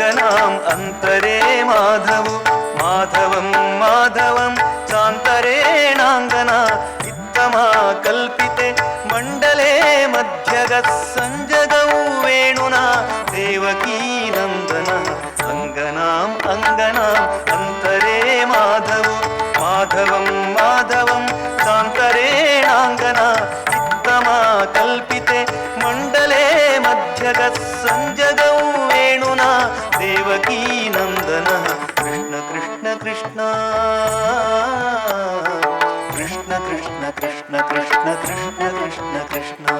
అంగనాం అంతరే మాధవు మాధవం మాధవం చాంతరేణాంగనా ఇత్తమా కల్పితే మండలే మధ్యగత్ సంజగౌ వేణునా దేవకీనందన అంగనాం అంగనాం అంతరే మాధవు మాధవం మాధవం చాంతరేణాంగనా ఇత్తమా కల్పితే మండలే మధ్యగత్ సంజగౌ देवकीनन्दनः कृष्ण कृष्ण कृष्ण कृष्ण कृष्ण कृष्ण कृष्ण कृष्ण कृष्ण कृष्ण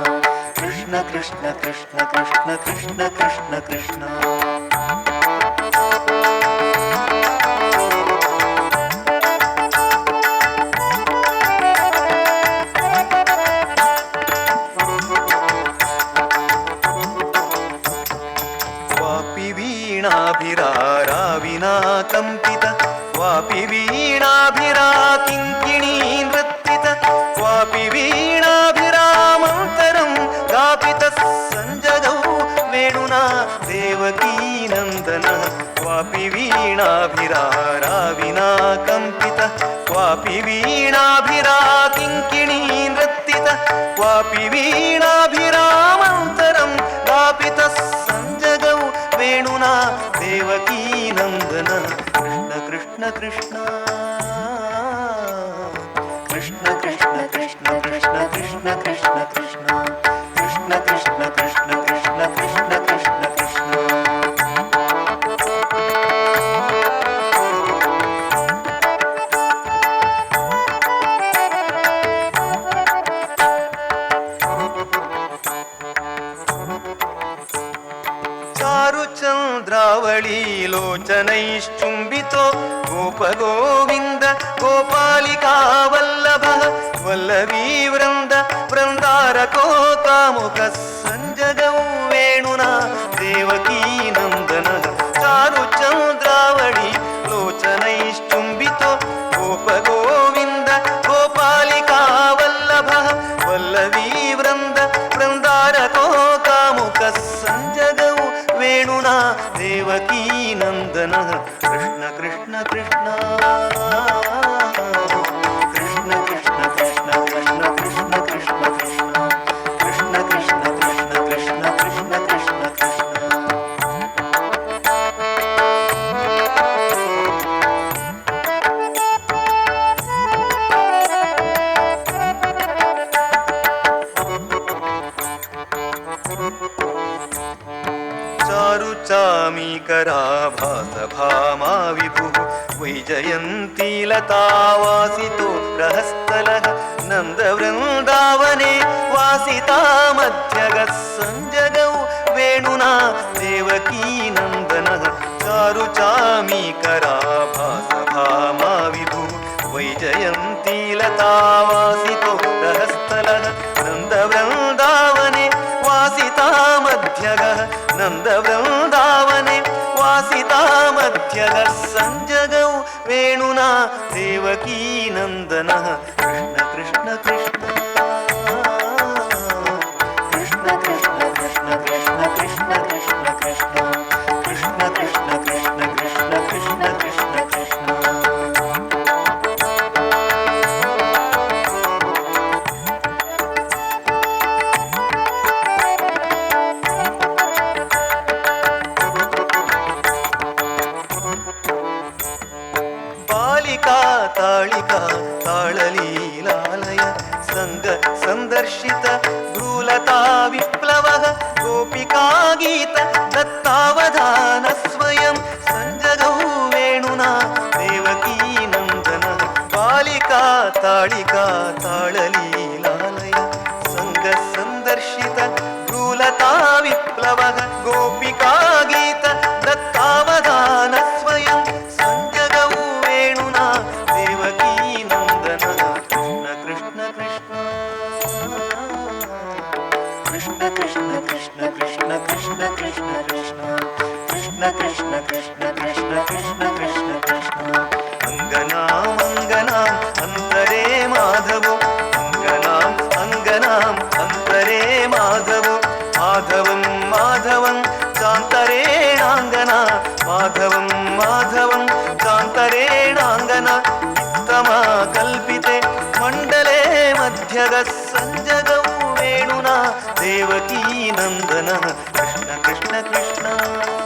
कृष्ण कृष्ण कृष्ण कृष्ण कृष्ण कृष्ण कृष्ण वीणाभिराराविना कम्पित वापि वीणाभिरा किङ्किणी नृत्तित वापि वीणाभिरामन्तरं गापितः सञ्जगौ वेणुना देवकीनन्दनः वापि वीणाभिराराविना कम्पित वापि वीणाभिरा किङ्किणी नृत्तित वापि वीणाभिरामन्तरं गापितः सञ्जगौ देवकीनन्दन कृष्ण कृष्ण कृष्ण कृष्ण कृष्ण। कृष्ण कृष्ण कृष्ण कृष्ण कृष्ण कृष्ण कृष्ण। कृष्ण कृष्ण कृष्ण द्रावणीलोचनैश्चुम्बितो गोपगोविन्द गोपालिकावल्लभः वल्लवीवृन्द वृन्दारकोकामुखः सञ्जगौ वेणुना देवकीनन्दनः चारुचं द्रावणी लोचनैश्चुम्बितो गोपगोविन्द गोपालिकावल्लभः वल्लवीवृन्द वृन्दारकोकामुखः सञ्जगौ ವೇಣುನಾ ದೇವಕೀನಂದನ ಕೃಷ್ಣ ಕೃಷ್ಣ ಕೃಷ್ಣ चारुचामीकराभासभामा विभुः वैजयन्तीलतावासितो रहस्तलः नन्दवृन्दावने वासिता मध्यगः। सञ्जगौ वेणुना देवकीनन्दनः चारुचामीकराभासभामा विभुः वैजयन्तीलतावासितो रहस्तलः नन्दवृन्दावने वासिता मध्यगः। नन्दवृन्दावने वासिता मध्यगः सञ्जगौ वेणुना देवकीनन्दनः नंदन कृष्ण कृष्ण कृष्ण ತಾಳಿಕಾ ತಾಳಿಕಾ ತಾಳಲೀಲಾಲಯ ಸಂಗ ಸಂದರ್ಶಿತ ಭ್ರೂಲತಾ ವಿಪ್ಲವ ಗೋಪಿಕಾ ಗೀತ ದತ್ತಾವಧಾನ ಸ್ವಯಂ ಸಂಜಗೌ ವೇಣುನಾ ದೇವಕೀ ನಂದನ ಬಾಲಿಕಾ ತಾಳಿಕಾ ತಾಳಲೀಲಾಲಯ ಸಂಗ ಸಂದರ್ಶಿತ ಭ್ರೂಲತಾ ವಿಪ್ಲವ ಗೋಪಿಕಾ कृष्ण कृष्ण कृष्ण कृष्ण कृष्ण कृष्ण कृष्ण कृष्ण कृष्ण कृष्ण कृष्ण कृष्ण कृष्ण कृष्ण अङ्गनाम् अङ्गनाम् अन्तरे माधव अङ्गनाम् अङ्गनाम् अन्तरे माधव माधवं माधवं चान्तरेणाङ्गना माधवं माधवं चान्तरेणाङ्गना उत्तमा कल्पिते मण्डले मध्यगः सञ्जगौ ेवकीनन्दनः कृष्ण कृष्ण कृष्ण।